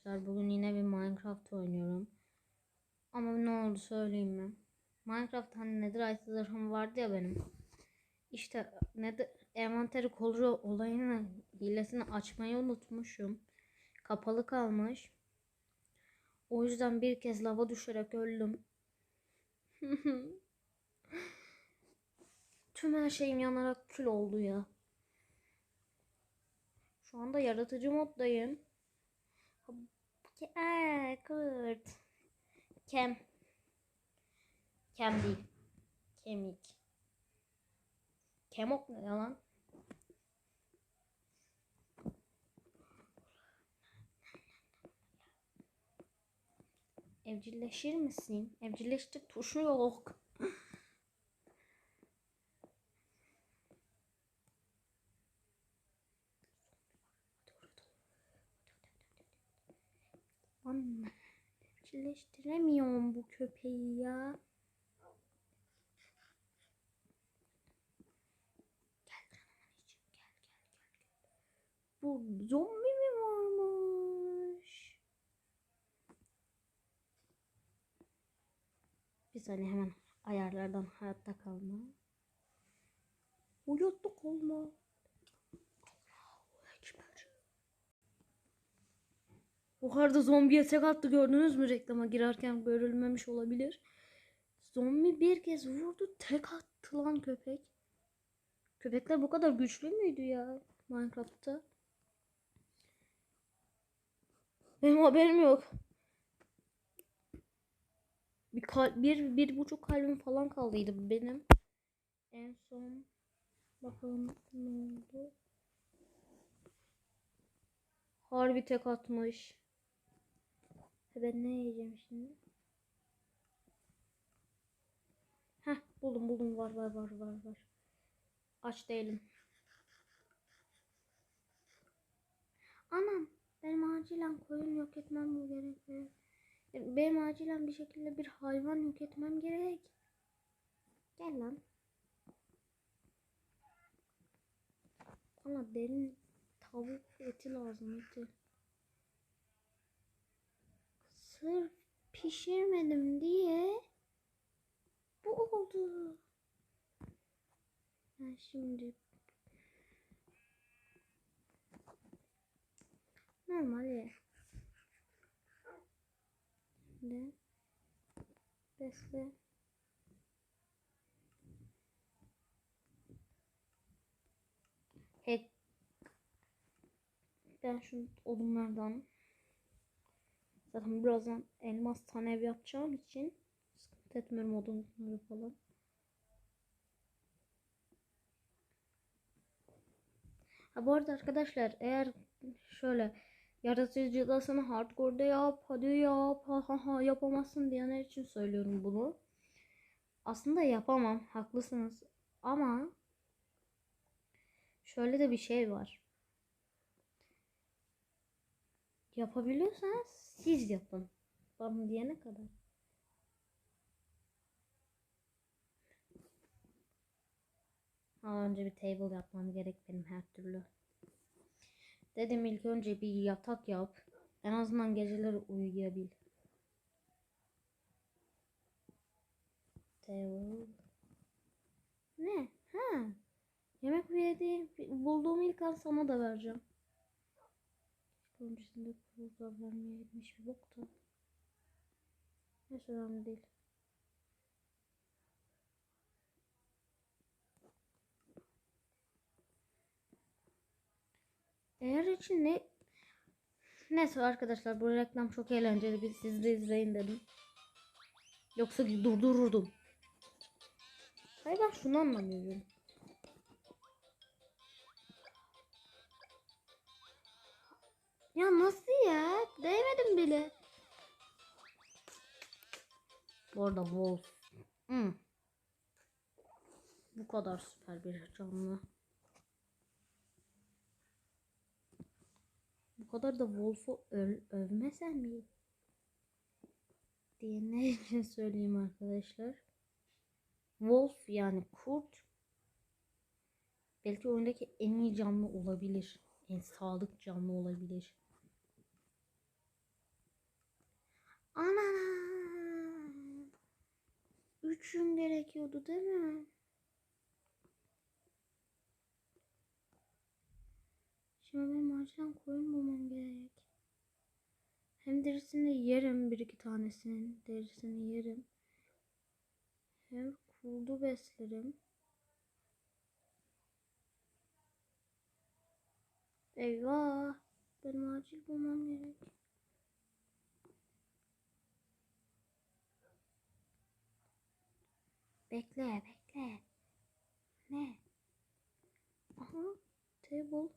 Arkadaşlar bugün yine bir Minecraft oynuyorum. Ama ne oldu söyleyeyim mi? Minecraft hani Netherite zırhım vardı ya benim. İşte Nether envanteri koruyor olayını hilesini açmayı unutmuşum. Kapalı kalmış. O yüzden bir kez lava düşerek öldüm. Tüm her şeyim yanarak kül oldu ya. Şu anda yaratıcı moddayım. Eee kurt. Kem. Kem değil. Kemik. Kemok ne lan? Evcilleşir misin? Evcilleştir tuşu yok. Lan evcilleştiremiyorum bu köpeği ya. Gel canımın içim gel gel gel. gel. Bu zombi mi varmış? Bir saniye hemen ayarlardan hayatta kalma. Hayatta kalma. Yukarıda zombiye tek attı gördünüz mü reklama girerken görülmemiş olabilir. Zombi bir kez vurdu tek attı lan köpek. Köpekler bu kadar güçlü müydü ya Minecraft'ta? Benim haberim yok. Bir, kal bir, bir buçuk kalbim falan kaldıydı benim. En son bakalım ne oldu. Harbi tek atmış. Ben ne yiyeceğim şimdi? Heh buldum buldum var var var var var. Aç değilim. Anam benim acilen koyun yok etmem gerekiyor. Benim acilen bir şekilde bir hayvan yok etmem gerek. Gel lan. Bana derin tavuk eti lazım eti. Sırf pişirmedim diye bu oldu. Ben şimdi normal ye. Şimdi besle. Ben şu odunlardan Zaten birazdan elmas tane ev yapacağım için sıkıntı etmiyorum odunları falan. Ha bu arada arkadaşlar eğer şöyle yaratıcıdasını hardcore'da yap hadi yap ha ha ha yapamazsın diyenler için söylüyorum bunu. Aslında yapamam haklısınız ama şöyle de bir şey var. Yapabiliyorsanız siz yapın. Bana diyene kadar. Ha, önce bir table yapmam gerek benim her türlü. Dedim ilk önce bir yatak yap. En azından geceleri uyuyabil. Table. Ne? Ha. Yemek yedi. Bulduğum ilk an sana da vereceğim. Öncesinde kurulda vermeye gitmiş bir bok da. Neyse önemli değil. Eğer için ne Neyse arkadaşlar bu reklam çok eğlenceli. Biz siz de izleyin dedim. Yoksa durdururdum. Hayır ben şunu anlamıyorum. Ya nasıl ya? Değmedim bile. Bu arada Wolf. Hmm. Bu kadar süper bir canlı. Bu kadar da Wolf'u öv övmesen mi? Diye ne için söyleyeyim arkadaşlar. Wolf yani kurt belki oyundaki en iyi canlı olabilir. En sadık canlı olabilir. Ana. Üç gün gerekiyordu değil mi? Şimdi benim acilen koyun bulmam gerek. Hem derisini yerim bir iki tanesinin derisini yerim. Hem kurdu beslerim. Eyvah! Benim acil bulmam gerek. Bekle bekle. Ne? Aha. Table.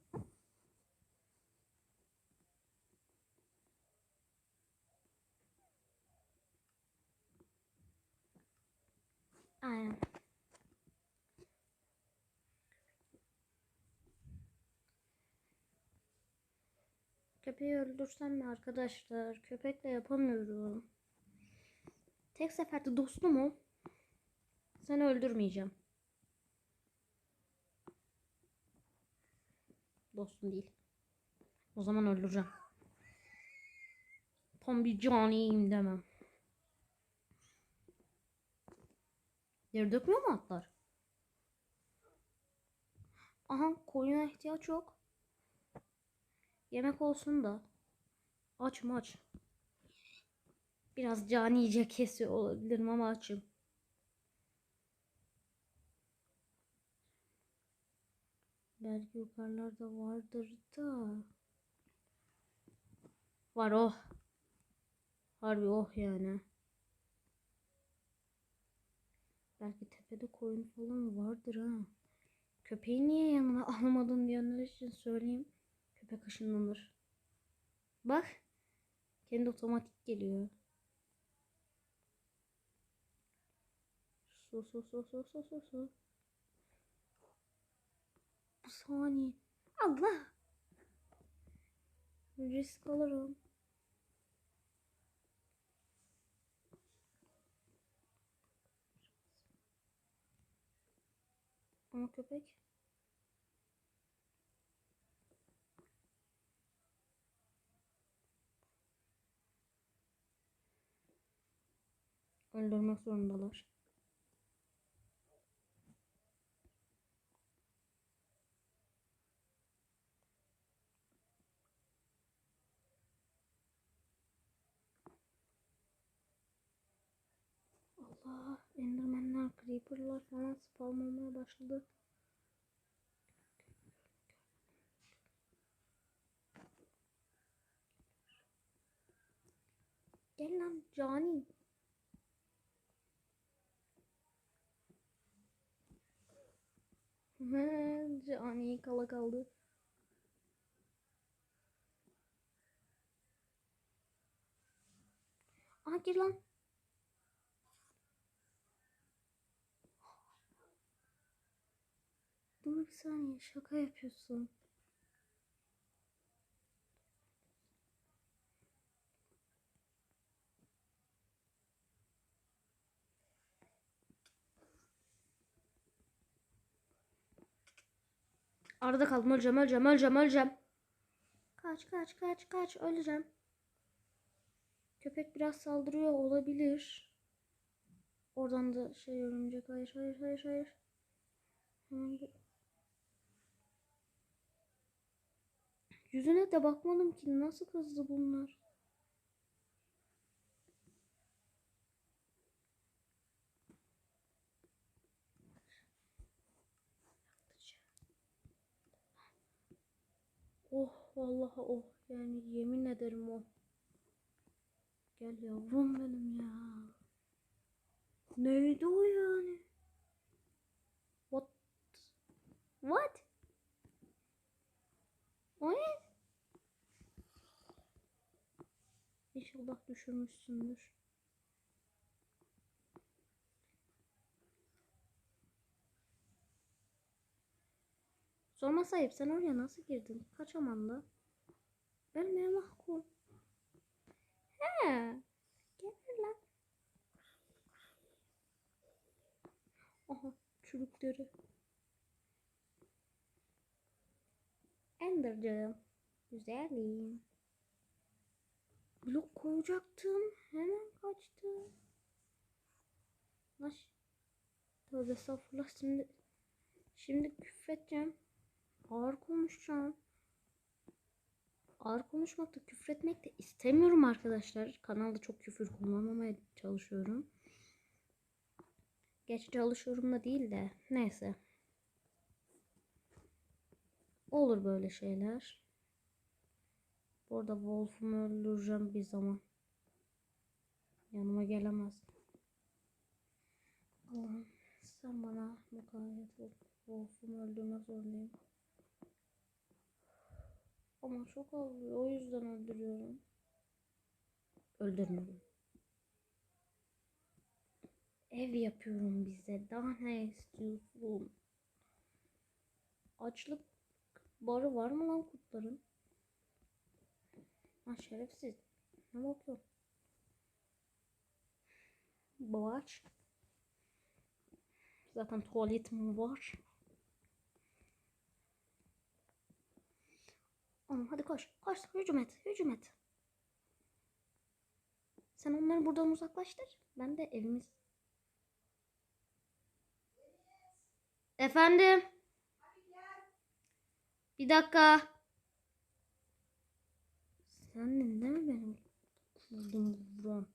Aynen. Köpeği öldürsem mi arkadaşlar? Köpekle yapamıyorum. Tek seferde dostum o. Seni öldürmeyeceğim. Dostum değil. O zaman öldüreceğim. Tam bir caniyim demem. Yeri dökmüyor mu atlar? Aha koyuna ihtiyaç yok. Yemek olsun da. Aç aç. Biraz canice kesiyor olabilirim ama açım. Belki yukarılarda vardır da. Var oh. Harbi oh yani. Belki tepede koyun falan vardır ha. Köpeği niye yanına almadın diyenler için söyleyeyim. Köpek ışınlanır. Bak. Kendi otomatik geliyor. Su su su su su su su. Saniye. Allah. Risk alırım. Ama köpek. Öldürmek zorundalar. Allah, endermenler, creeperlar falan spawn olmaya başladı. Gel lan cani. cani kala kaldı. Aha gir lan. Dur bir saniye şaka yapıyorsun. Arada kaldım öleceğim öleceğim öleceğim öleceğim. Kaç kaç kaç kaç öleceğim. Köpek biraz saldırıyor olabilir. Oradan da şey örümcek hayır hayır hayır hayır. Hemen Yüzüne de bakmadım ki nasıl kızdı bunlar. Oh vallahi oh yani yemin ederim oh. Gel yavrum benim ya. Neydi o yani? What? What? O ne? İnşallah düşürmüşsündür. Sorma sahip sen oraya nasıl girdin? Kaçaman da. Ölmeye mahkum. He. Gel lan. Aha çürükleri. Ender'cığım. Güzelim. Blok koyacaktım. Hemen kaçtı. Naş. Tövbe estağfurullah şimdi şimdi küfredeceğim. Ağır konuşacağım. Ağır konuşmak da küfretmek de istemiyorum arkadaşlar. Kanalda çok küfür kullanmamaya çalışıyorum. Geç çalışıyorum da değil de neyse. Olur böyle şeyler. Bu arada Wolf'umu öldüreceğim bir zaman. Yanıma gelemez. Allah'ım sen bana mukayyet ol. Wolf'umu öldürmek zorundayım. Ama çok ağlıyor. O yüzden öldürüyorum. Öldürmedim. Ev yapıyorum bize. Daha ne istiyorsun? Açlık barı var mı lan kurtların? Ha şerefsiz. Ne bakıyorsun? Boğaç. Zaten tuvaletim var. Oğlum hadi koş. Koş hücum et. Hücum et. Sen onları buradan uzaklaştır. Ben de evimiz... Efendim? Bir dakika. Sen mi benim kurdum buram?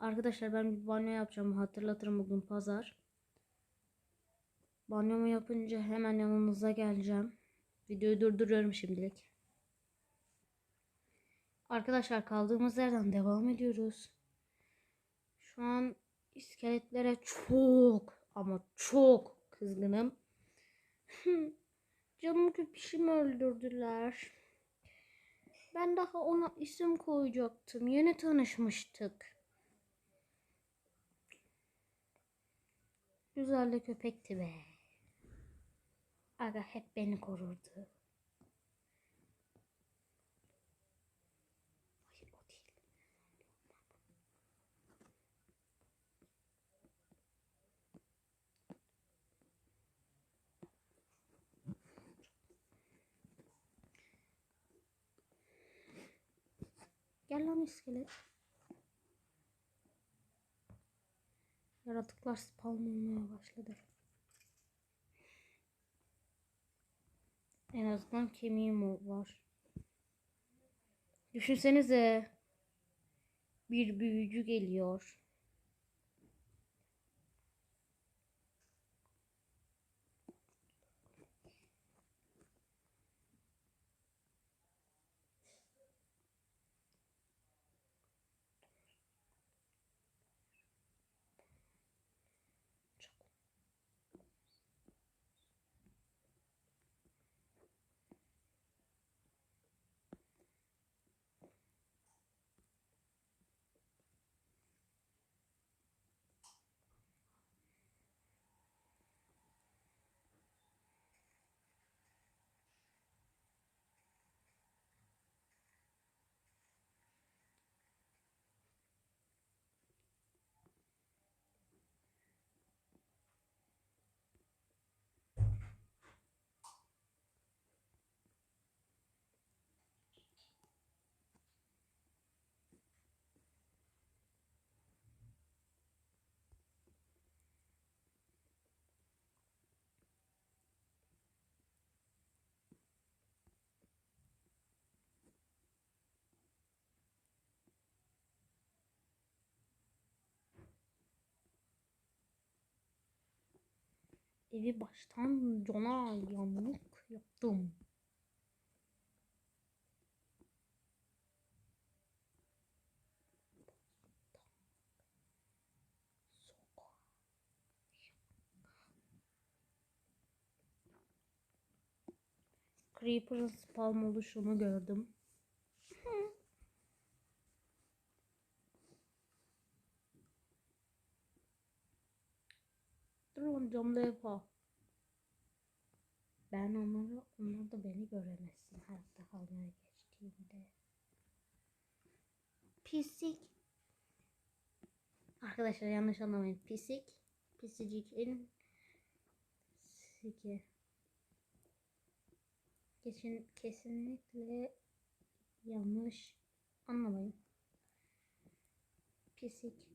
Arkadaşlar ben bir banyo yapacağım. Hatırlatırım bugün pazar. Banyomu yapınca hemen yanınıza geleceğim. Videoyu durduruyorum şimdilik. Arkadaşlar kaldığımız yerden devam ediyoruz. Şu an iskeletlere çok ama çok kızgınım. Canım köpüşümü öldürdüler. Ben daha ona isim koyacaktım. Yeni tanışmıştık. Güzel de köpekti be. Aga hep beni korurdu. Gel lan iskelet. Yaratıklar spawn olmaya başladı. En azından kemiğim var. Düşünsenize. Bir büyücü geliyor. Evi baştan cona yamuk yaptım. Creeper'ın spawn oluşunu gördüm. Camda yapa. Ben onları, onlar da beni göremezsin hayatta kalmaya geçtiğimde. Pisik. Arkadaşlar yanlış anlamayın. Pisik. Pisicik'in siki. Kesin, kesinlikle yanlış anlamayın. Pisik.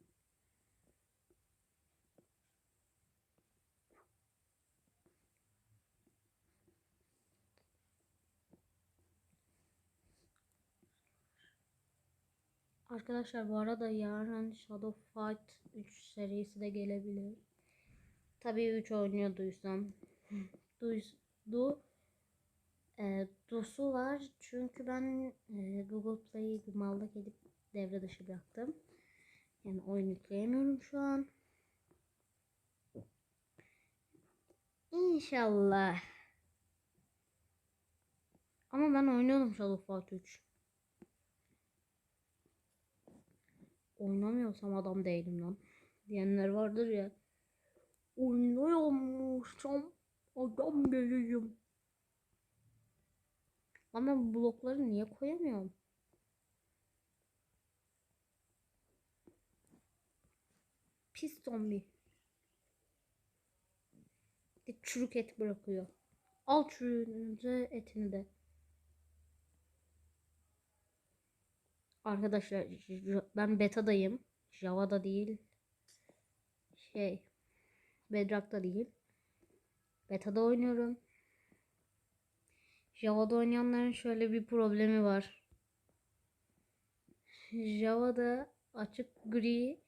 Arkadaşlar bu arada yarın Shadow Fight 3 serisi de gelebilir. Tabii 3 oynuyorduysam. Duydu. E, dosu var. Çünkü ben e, Google Play'i mallık edip devre dışı bıraktım. Yani oyun yükleyemiyorum şu an. İnşallah. Ama ben oynuyordum Shadow Fight 3. Oynamıyorsam adam değilim lan. Diyenler vardır ya. Oynuyormuşsam adam değilim. Ama bu blokları niye koyamıyorum? Pis zombi. Bir çürük et bırakıyor. Al çürüğünü de etini de. Arkadaşlar ben beta'dayım. Java'da değil. Şey. Bedrock'ta değil. Beta'da oynuyorum. Java'da oynayanların şöyle bir problemi var. Java'da açık gri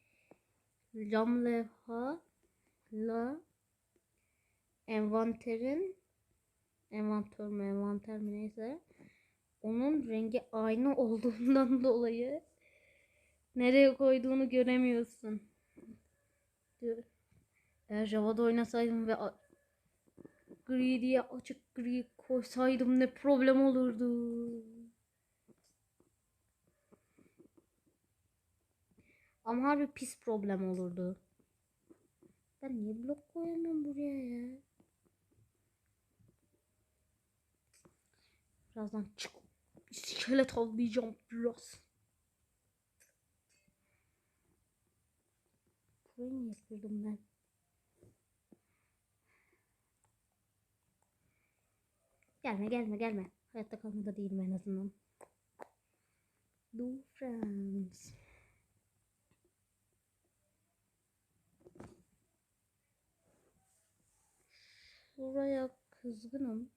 cam levha la envanterin envantör mü envanter mi neyse onun rengi aynı olduğundan dolayı nereye koyduğunu göremiyorsun. Eğer Java'da oynasaydım ve gri diye açık gri koysaydım ne problem olurdu. Ama harbi pis problem olurdu. Ben niye blok koyamıyorum buraya ya? Birazdan çık. İskelet avlayacağım biraz. Burayı niye kırdım ben? Gelme gelme gelme. Hayatta kalmada değilim en azından. Do friends. Şuraya kızgınım.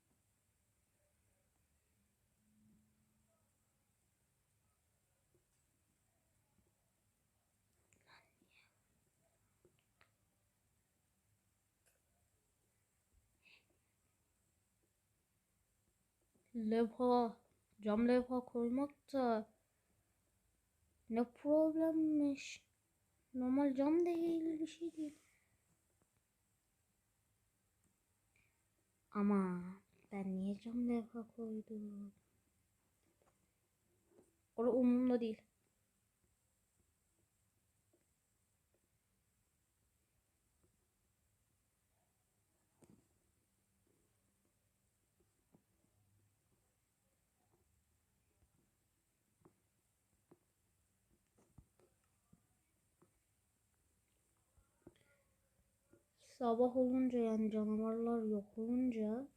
Levha, cam levha koymak da ne problemmiş. Normal cam değil bir şey değil. Ama ben niye cam levha koydum? Orada umurumda değil. Sabah olunca yani canavarlar yok olunca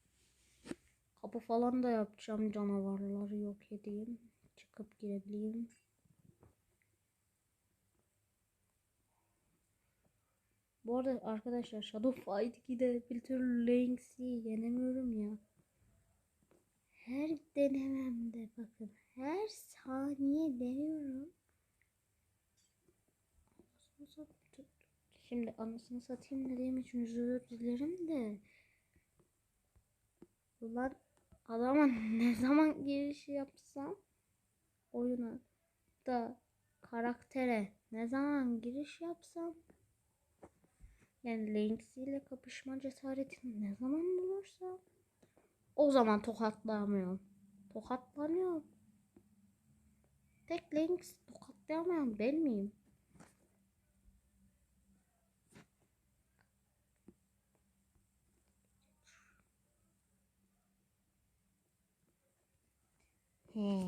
kapı falan da yapacağım canavarları yok edeyim. Çıkıp girebileyim. Bu arada arkadaşlar Shadow Fight 2'de bir türlü Lynx'i yenemiyorum ya. Her denememde bakın her saniye deniyorum. Şimdi anasını satayım dediğim için özür dilerim de. Ulan adama ne zaman giriş yapsam oyuna da karaktere ne zaman giriş yapsam yani Lynx ile kapışma cesaretini ne zaman bulursam o zaman tokatlamıyorum. Tokatlanıyorum. Tek Lynx tokatlayamayan ben miyim? He, he, he, he. Yat.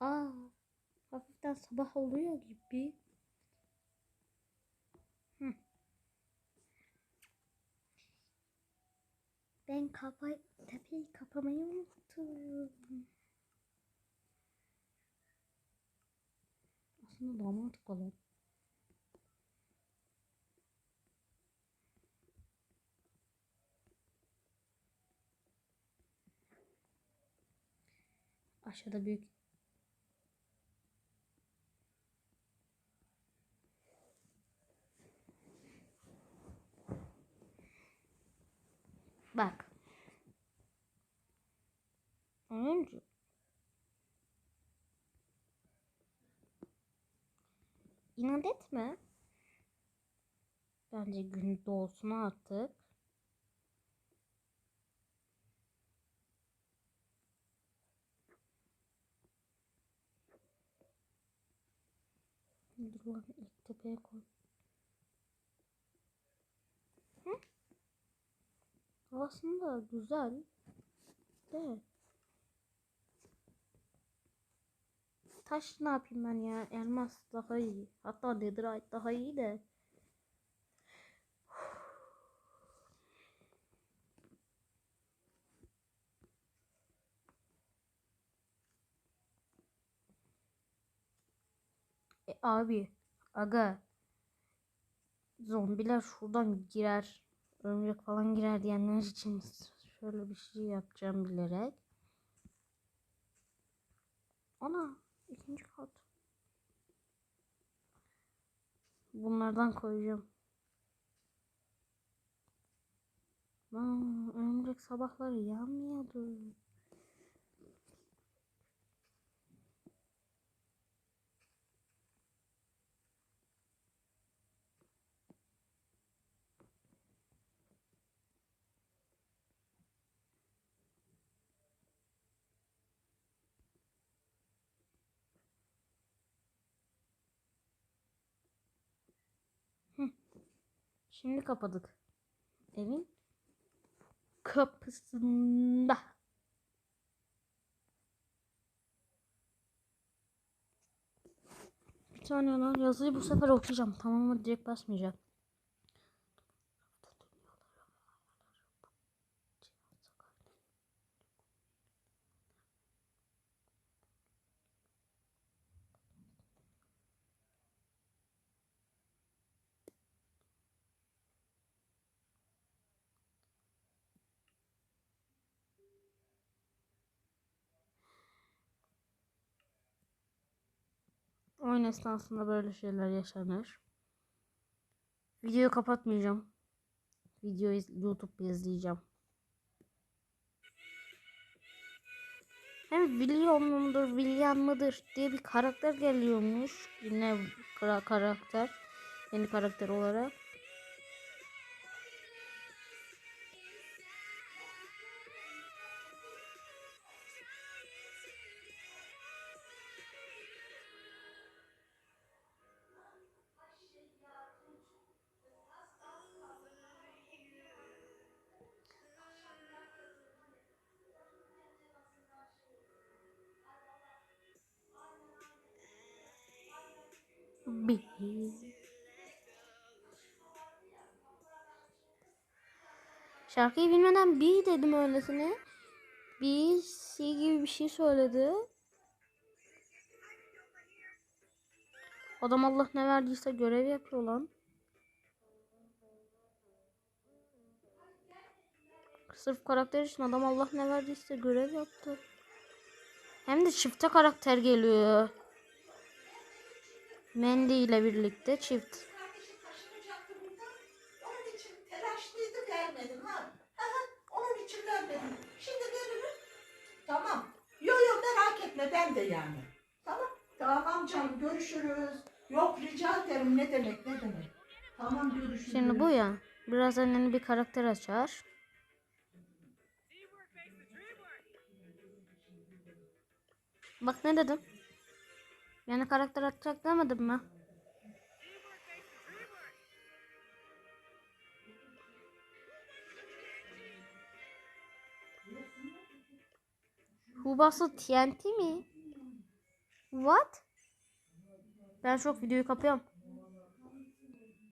Aa, hafiften sabah oluyor gibi. Ben kapa tepeyi kapamayı unuttum. Aslında daha mantıklı. Aşağıda büyük Bak. Oyuncu. İnat etme. Bence gün doğsun artık. Dur lan ilk tepeye koy. Hı? Aslında güzel. De. Taş ne yapayım ben ya? Elmas daha iyi. Hatta netherite daha iyi de. E, abi, aga. Zombiler şuradan girer. Örümcek falan girer diyenler için şöyle bir şey yapacağım bilerek. Ana ikinci kat. Bunlardan koyacağım. Aa, örümcek sabahları yanmıyordu. Şimdi kapadık. Evin kapısında. Bir tane lan yazıyı bu sefer okuyacağım. Tamam mı? Direkt basmayacağım. Oyun esnasında böyle şeyler yaşanır. Videoyu kapatmayacağım. Videoyu YouTube'da izleyeceğim. Hem William mıdır, William mıdır diye bir karakter geliyormuş. Yine kara karakter. Yeni karakter olarak. Bir. Şarkıyı bilmeden bir dedim öylesine. Bir C gibi bir şey söyledi. Adam Allah ne verdiyse görev yapıyor lan. Sırf karakter için adam Allah ne verdiyse görev yaptı. Hem de çifte karakter geliyor. İçin vermedim. Şimdi veririm. Tamam. Yo yo merak etme ben de yani. Tamam. Tamam canım görüşürüz. Yok rica ederim ne demek ne demek. Tamam görüşürüz. Şimdi bu ya. Birazdan yeni bir karakter açar. Bak ne dedim? Yani karakter atacak demedim mi? Hubası TNT mi? What? Ben şok videoyu kapıyorum.